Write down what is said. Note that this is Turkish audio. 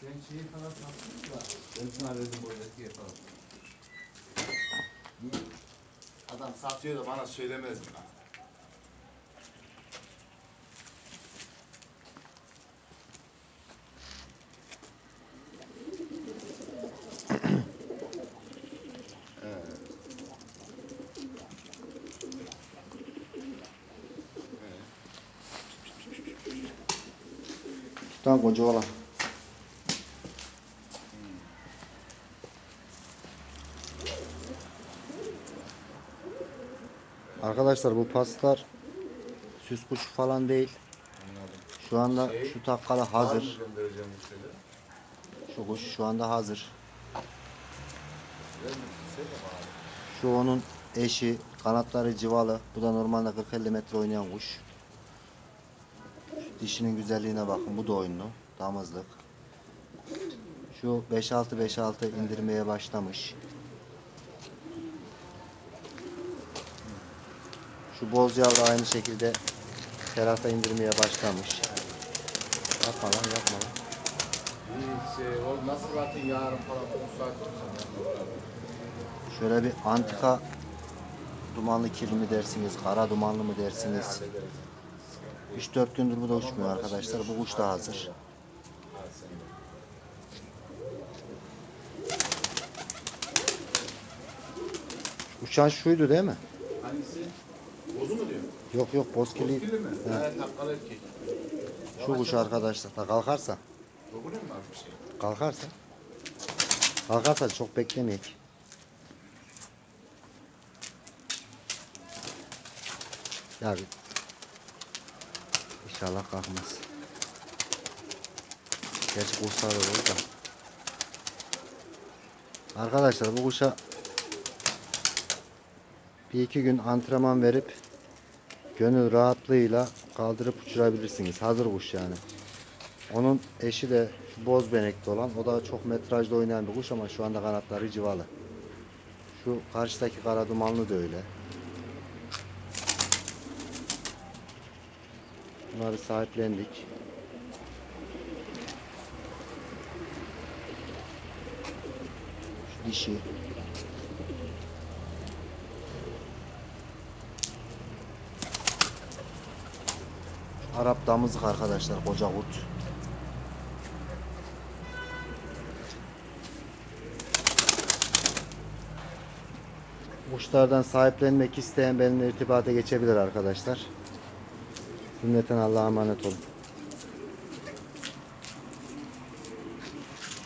Sen şeyi falan sattın da ben sana bu eskiye falan. Adam satıyor da bana söylemez mi? Koca olan. Arkadaşlar bu paslar süs kuşu falan değil. Şu anda Şey, şu takkalı hazır. Şu kuş şu anda hazır. Bana. Şu onun eşi, kanatları civalı. Bu da normalde 40-50 metre oynayan kuş. Dişinin güzelliğine bakın. Bu da oyunlu. Damızlık. Şu 5-6-5-6 indirmeye başlamış. Şu boz yavru aynı şekilde terasa indirmeye başlamış. Yapma lan yapma lan. O nasıl zaten yarın falan. Şöyle bir antika dumanlı kirli mi dersiniz, kara dumanlı mı dersiniz? 3-4 gündür bu da uçmuyor arkadaşlar. Bu kuş da hazır. Uçan şuydu değil mi? Hangisi? Bozu mu diyor? Yok yok bozkirli. Bozkirli mi? Evet, takkalı erkek. Şu kuş arkadaşlar. Da kalkarsa. Dokunuyor mu az bir şey? Kalkarsa. Kalkarsa çok beklemeyek. Ya İnşallah kalkmaz. Gerçi kuşlar da olur da. Arkadaşlar bu kuşa bir iki gün antrenman verip gönül rahatlığıyla kaldırıp uçurabilirsiniz. Hazır kuş yani. Onun eşi de boz benekli olan. O da çok metrajda oynayan bir kuş ama şu anda kanatları civalı. Şu karşıdaki kara dumanlı da öyle. Bunları sahiplendik. Şu dişi. Şu Arap damızlık arkadaşlar koca kurt. Kuşlardan sahiplenmek isteyen benimle irtibata geçebilir arkadaşlar. Cümleten Allah'a emanet olun.